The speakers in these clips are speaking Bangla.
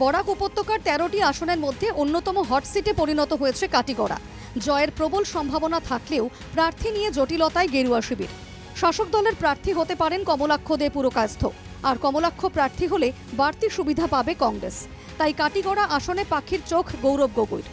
বরাক উপত্যকার তেরোটি আসনের মধ্যে অন্যতম হট সিটে পরিণত হয়েছে কাটিগড়া। জয়ের প্রবল সম্ভাবনা থাকলেও প্রার্থী নিয়ে জটিলতায় গেরুয়া শিবির। শাসক দলের প্রার্থী হতে পারেন কমলাক্ষ দে পুরকায়স্থ। আর কমলাক্ষ প্রার্থী হলে বাড়তি সুবিধা পাবে কংগ্রেস। তাই কাটিগড়া আসনে পাখির চোখ গৌরব গগৈর।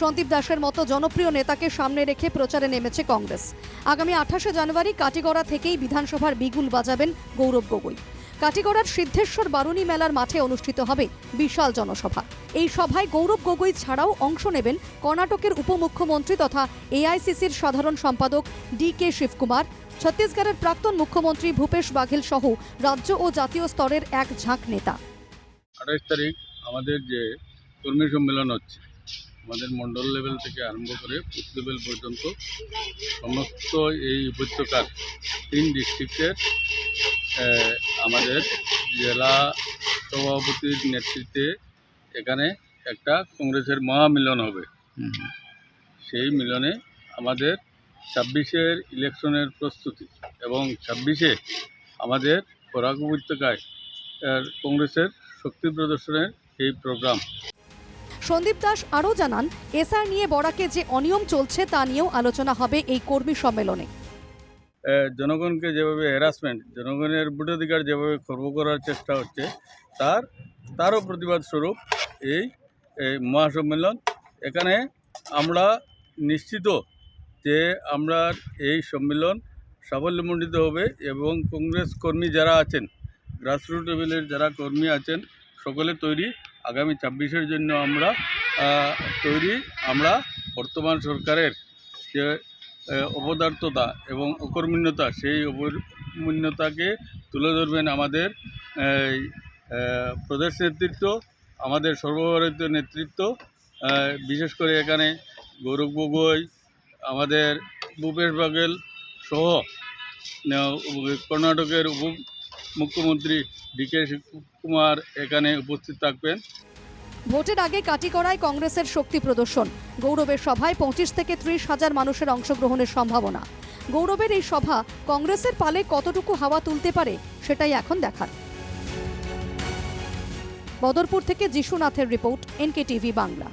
সন্দীপ দাসের মতো জনপ্রিয় নেতাকে সামনে রেখে প্রচারে নেমেছে কংগ্রেস। আগামী আঠাশে জানুয়ারি কাটিগড়া থেকেই বিধানসভার বিগুল বাজাবেন গৌরব গগৈ। কাটিগড়ার সিদ্ধেশ্বর বারুণী মেলার মাঠে অনুষ্ঠিত হবে বিশাল জনসভা। এই সভায় গৌরব গগৈ ছাড়াও অংশ নেবেন কর্ণাটকের উপমুখ্যমন্ত্রী তথা এআইসিসির সাধারণ সম্পাদক ডি কে শিবকুমার, ছত্তিশগড়ের প্রাক্তন মুখ্যমন্ত্রী ভূপেশ বাঘেল সহ রাজ্য ও জাতীয় স্তরের এক ঝাঁক নেতা। আঠাশ তারিখ আমাদের যে কর্মী সম্মেলন হচ্ছে আমাদের মন্ডল লেভেল থেকে আরম্ভ করে বুথ লেভেল পর্যন্ত সমস্ত এই উপত্যকার তিন ডিস্ট্রিক্টের আমাদের জেলা সভাপতির নেতৃত্বে এখানে একটা কংগ্রেসের মহামিলন হবে। সেই মিলনে আমাদের ছাব্বিশের ইলেকশনের প্রস্তুতি এবং ছাব্বিশে আমাদের বরাক উপত্যকায় কংগ্রেসের শক্তি প্রদর্শনের এই প্রোগ্রাম সন্দীপ দাস আরও জানান, এসআর নিয়ে বরাকে যে অনিয়ম চলছে তা নিয়েও আলোচনা হবে এই কর্মী সম্মেলনে। জনগণকে যেভাবে হ্যারাসমেন্ট জনগণের ভোটাধিকার যেভাবে খর্ব করার চেষ্টা হচ্ছে, তার, তারও প্রতিবাদ স্বরূপ এই মহাসম্মেলন। এখানে আমরা নিশ্চিত যে আমরা এই সম্মেলন সাফল্যমণ্ডিত হবে এবং কংগ্রেস কর্মী যারা আছেন গ্রাসরুট লেভেলের যারা কর্মী আছেন, সকলে তৈরি আগামী ছাব্বিশের জন্য আমরা তৈরি আমরা বর্তমান সরকারের যে অপদার্থতা এবং অকর্মণ্যতা, সেই অকর্মণ্যতাকে তুলে ধরবেন আমাদের প্রদেশ নেতৃত্ব, আমাদের সর্বভারতীয় নেতৃত্ব বিশেষ করে এখানে গৌরব গগৈ, আমাদের ভূপেশ বাঘেল সহ কর্ণাটকের উপ মুখ্যমন্ত্রী ডি কে কুমার এখানে উপস্থিত থাকবেন। ভোটের আগে কাটিগড়ায় কংগ্রেসের শক্তি প্রদর্শন। গৌরবের সভায় পঁচিশ থেকে ত্রিশ হাজার মানুষের অংশগ্রহণের সম্ভাবনা। গৌরবের এই সভা কংগ্রেসের পালে কতটুকু হাওয়া তুলতে পারে সেটাই এখন দেখার। বদরপুর থেকে যিশুনাথের রিপোর্ট এনকে টিভি বাংলা।